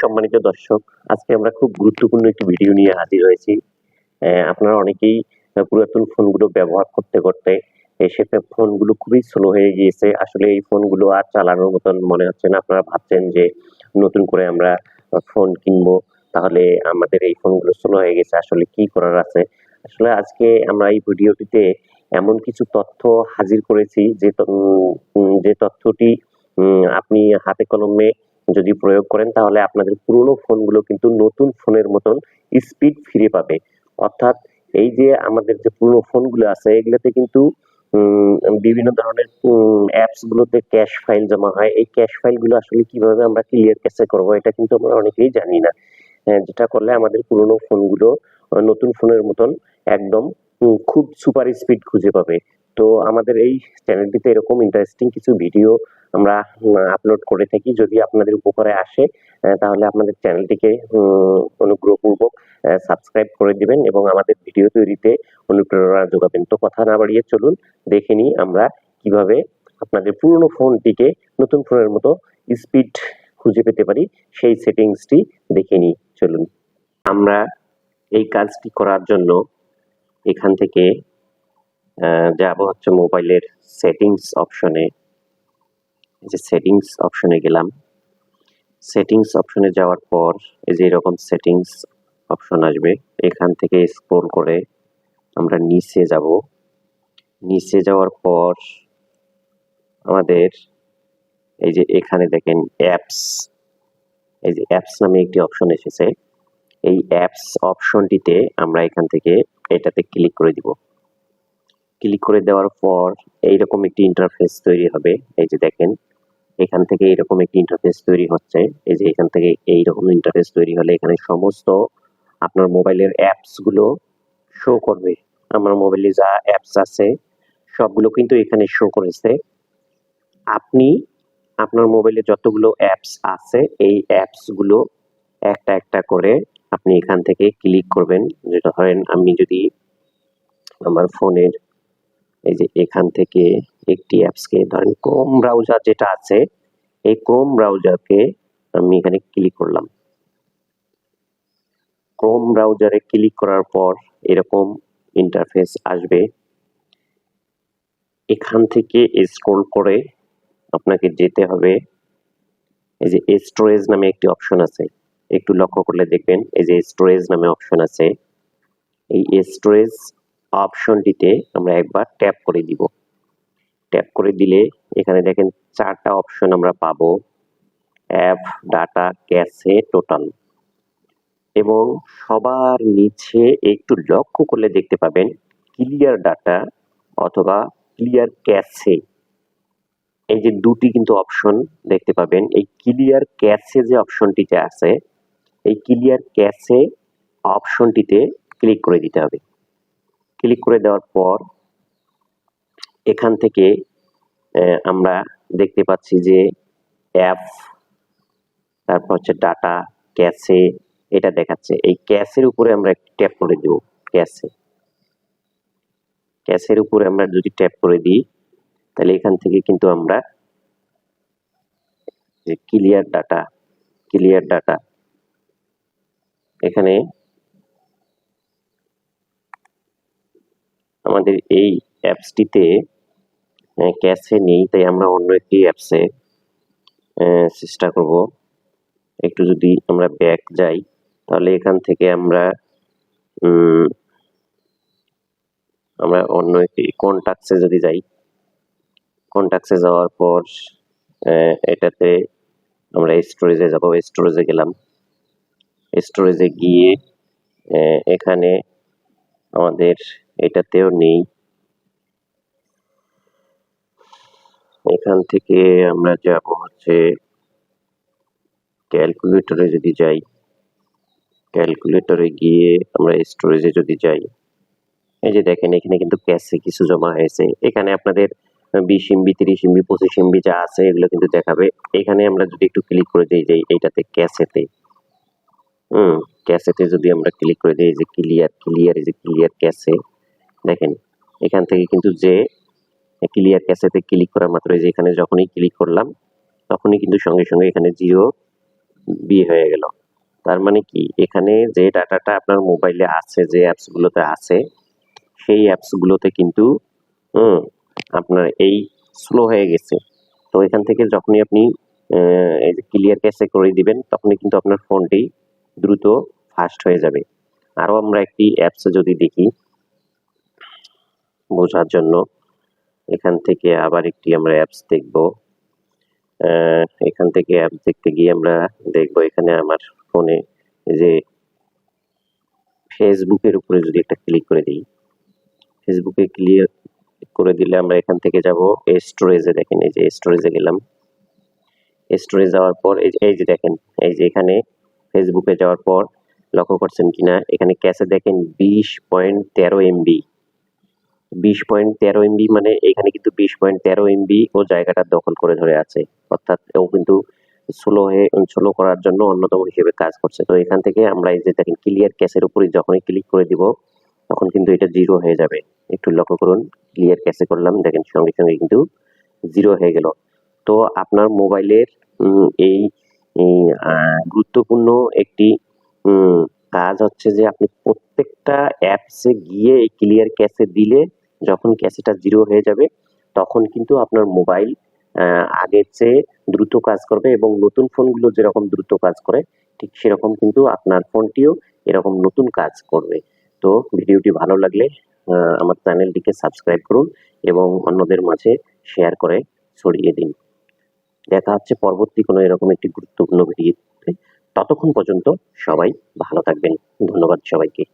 সম্মানিত দর্শক, আজকে আমরা খুব গুরুত্বপূর্ণ একটি ভিডিও নিয়ে হাজির হয়েছি। আপনারা অনেকেই পুরাতন ফোনগুলো ব্যবহার করতে করতে সেটা ফোনগুলো খুবই স্লো হয়ে গিয়েছে। আসলে এই ফোনগুলো আর চালানোর মতন মনে হচ্ছে না। আপনারা ভাবছেন যে নতুন করে আমরা ফোন কিনবো, তাহলে আমাদের এই ফোনগুলো স্লো হয়ে গেছে। আসলে কি করার আছে? আসলে আজকে আমরা এই ভিডিওটিতে এমন কিছু তথ্য হাজির করেছি, যে যে তথ্যটি আপনি হাতে কলমে যদি প্রয়োগ করেন তাহলে আপনাদের পুরনো ফোনগুলো কিন্তু নতুন ফোনের মতন স্পিড ফিরে পাবে। অর্থাৎ এই যে আমাদের যে পুরনো ফোনগুলো আছে এগুলোতে কিন্তু বিভিন্ন ধরনের অ্যাপস গুলোতে ক্যাশ ফাইল জমা হয়। এই ক্যাশ ফাইলগুলো আসলে কীভাবে আমরা ক্লিয়ার ক্যাশে করব এটা কিন্তু আমরা অনেকেই জানি না। হ্যাঁ, যেটা করলে আমাদের পুরনো ফোনগুলো নতুন ফোনের মতন একদম খুব সুপার স্পিড খুঁজে পাবে। তো আমাদের এই চ্যানেলটিতে এরকম ইন্টারেস্টিং কিছু ভিডিও আমরা আপলোড করে থাকি। যদি আপনাদের উপকারে আসে তাহলে আপনাদের চ্যানেলটিকে অনুগ্রহপূর্বক সাবস্ক্রাইব করে দিবেন এবং আমাদের ভিডিও তৈরিতে অনুপ্রেরণা যোগাবেন। তো কথা না বাড়িয়ে চলুন, দেখে নিই আমরা কীভাবে আপনাদের পুরনো ফোনটিকে নতুন ফোনের মতো স্পিড খুঁজে পেতে পারি। সেই সেটিংসটি দেখে নিই, চলুন। আমরা এই কাজটি করার জন্য এখান থেকে যাব হচ্ছে মোবাইলের সেটিংস অপশনে। এই যে সেটিংস অপশনে গেলাম। সেটিংস অপশনে যাওয়ার পর এই যে এরকম সেটিংস অপশন আসবে, এখান থেকে স্ক্রল করে আমরা নিচে যাব। নিচে যাওয়ার পর আমাদের এই যে এখানে দেখেন অ্যাপস এই যে অ্যাপস নামে একটি অপশন এসেছে। এই অ্যাপস অপশনটিতে আমরা এখান থেকে এটাতে ক্লিক করে দিব। ক্লিক করে দেওয়ার পর এইরকম একটি ইন্টারফেস তৈরি হবে। এই যে দেখেন, এখান থেকে এরকম একটি ইন্টারফেস তৈরি হচ্ছে। এই যে এখান থেকে এইরকম ইন্টারফেস তৈরি হলে এখানে সমস্ত আপনার মোবাইলের অ্যাপসগুলো শো করবে। আমার মোবাইলে যা অ্যাপস আছে, সবগুলো কিন্তু এখানে শো করেছে। আপনি আপনার মোবাইলে যতগুলো অ্যাপস আছে, এই অ্যাপসগুলো একটা একটা করে আপনি এখান থেকে ক্লিক করবেন। যেটা ধরেন, আমি যদি আমার ফোনের এই যে এখান থেকে একটি অ্যাপসকে ধরেন ক্রোম ব্রাউজার যেটা আছে, এই ক্রোম ব্রাউজারকে আমি এখানে ক্লিক করলাম। ক্রোম ব্রাউজারে ক্লিক করার পর এরকম ইন্টারফেস আসবে। এখান থেকে স্ক্রল করে আপনাকে যেতে হবে। এই যে স্টোরেজ নামে একটি অপশন আছে। একটু লক্ষ্য করলে দেখবেন এই যে স্টোরেজ নামে অপশন আছে। এই স্টোরেজ অপশনটিতে আমরা একবার ট্যাপ করে দিব। ট্যাপ করে দিলে এখানে দেখেন চারটা অপশন আমরা পাবো। App, data, cache, total. এবং সবার নিচে একটু লক্ষ্য করলে দেখতে পাবেন ক্লিয়ার ডাটা অথবা ক্লিয়ার ক্যাশে। এই যে দুটি কিন্তু অপশন দেখতে পাবেন। এই ক্লিয়ার ক্যাশে যে অপশনটিতে আছে, এই ক্লিয়ার ক্যাশে অপশনটিতে ক্লিক করে দিতে হবে। ক্লিক করে দেওয়ার পর এখান থেকে আমরা দেখতে পাচ্ছি যে অ্যাপ, তারপর হচ্ছে ডাটা, ক্যাশে এটা দেখাচ্ছে। এই ক্যাশের উপরে আমরা ট্যাপ করে দেব, ক্যাশে। ক্যাশের উপরে আমরা যদি ট্যাপ করে দিই, তাহলে এখান থেকে কিন্তু আমরা ক্লিয়ার ডাটা ক্লিয়ার ডাটা, এখানে আমাদের এই অ্যাপসটিতে ক্যাশে নেই, তাই আমরা অন্য একটি অ্যাপসে চেষ্টা করব। একটু যদি আমরা ব্যাক যাই, তাহলে এখান থেকে আমরা আমরা অন্য একটি কন্টাক্টসে যদি যাই কন্টাক্টসে যাওয়ার পর এটাতে আমরা স্টোরেজে যাব। স্টোরেজে গেলাম। স্টোরেজে গিয়ে এখানে আমাদের এটাতেও নেই। এখান থেকে আমরা যাব হচ্ছে ক্যালকুলেটরে যদি যাই। ক্যালকুলেটরে গিয়ে আমরা স্টোরেজে যদি যাই। এই যে দেখেন, এখানে কিন্তু ক্যাশে কিছু জমা হয়েছে। এখানে আপনাদের বিশ এমবি তিরিশ এমবি পঁচিশ এমবি যা আছে, এগুলো কিন্তু দেখাবে। এখানে আমরা যদি একটু ক্লিক করে দিই যে এইটাতে ক্যাশেতে, হুম, ক্যাশেতে যদি আমরা ক্লিক করে দিই যে ক্লিয়ার ক্লিয়ার এই যে ক্লিয়ার ক্যাশে দেখেন, এখান থেকে কিন্তু যে ক্লিয়ার ক্যাশেতে ক্লিক করা মাত্র যে এখানে যখনই ক্লিক করলাম, তখনই কিন্তু সঙ্গে সঙ্গে এখানে জিরো বি হয়ে গেল। তার মানে কি? এখানে যে ডাটাটা আপনার মোবাইলে আছে, যে অ্যাপসগুলোতে আছে, সেই অ্যাপসগুলোতে কিন্তু আপনার এই স্লো হয়ে গেছে। তো এখান থেকে যখনই আপনি এই যে ক্লিয়ার ক্যাশে করে দিবেন, তখনই কিন্তু আপনার ফোনটি দ্রুত ফাস্ট হয়ে যাবে। আরও আমরা একটি অ্যাপসে যদি দেখি বোঝার জন্য এখান থেকে আবার একটি আমরা অ্যাপস দেখব। এখান থেকে অ্যাপ দেখতে গিয়ে আমরা দেখব এখানে আমার ফোনে যে ফেসবুকের উপরে যদি একটা ক্লিক করে দিই ফেসবুকে ক্লিয়ার করে দিলে আমরা এখান থেকে যাব। স্টোরেজে দেখেন, এই যে স্টোরেজে গেলাম। স্টোরেজ যাওয়ার পর এই যে দেখেন, এই যে এখানে ফেসবুকে যাওয়ার পর লক্ষ্য করছেন কিনা, এখানে ক্যাশে দেখেন বিশ পয়েন্ট তেরো এমবি বিশ পয়েন্ট তেরো এমবি মানে এখানে কিন্তু বিশ পয়েন্ট তেরো এমবি ও জায়গাটা দখল করে ধরে আছে। অর্থাৎ ও কিন্তু স্লো হয়ে স্লো করার জন্য অন্যতম হিসেবে কাজ করছে। তো এখান থেকে আমরা এই যে দেখেন ক্লিয়ার ক্যাশের উপরে যখনই ক্লিক করে দিব, তখন কিন্তু এটা জিরো হয়ে যাবে। একটু লক্ষ্য করুন ক্লিয়ার ক্যাশে করলাম, দেখেন সঙ্গে সঙ্গে কিন্তু জিরো হয়ে গেল। তো আপনার মোবাইলের এই গুরুত্বপূর্ণ একটি কাজ হচ্ছে যে আপনি প্রত্যেকটা অ্যাপসে গিয়ে এই ক্লিয়ার ক্যাশে দিলে যখন ক্যাসেটা জিরো হয়ে যাবে, তখন কিন্তু আপনার মোবাইল আগের চেয়ে দ্রুত কাজ করবে এবং নতুন ফোনগুলো যেরকম দ্রুত কাজ করে, ঠিক সেরকম কিন্তু আপনার ফোনটিও এরকম নতুন কাজ করবে। তো ভিডিওটি ভালো লাগলে আমার চ্যানেলটিকে সাবস্ক্রাইব করুন এবং অন্যদের মাঝে শেয়ার করে ছড়িয়ে দিন। দেখা হচ্ছে পরবর্তী কোনো এরকম একটি গুরুত্বপূর্ণ ভিডিওতে। ততক্ষণ পর্যন্ত সবাই ভালো থাকবেন। ধন্যবাদ সবাইকে।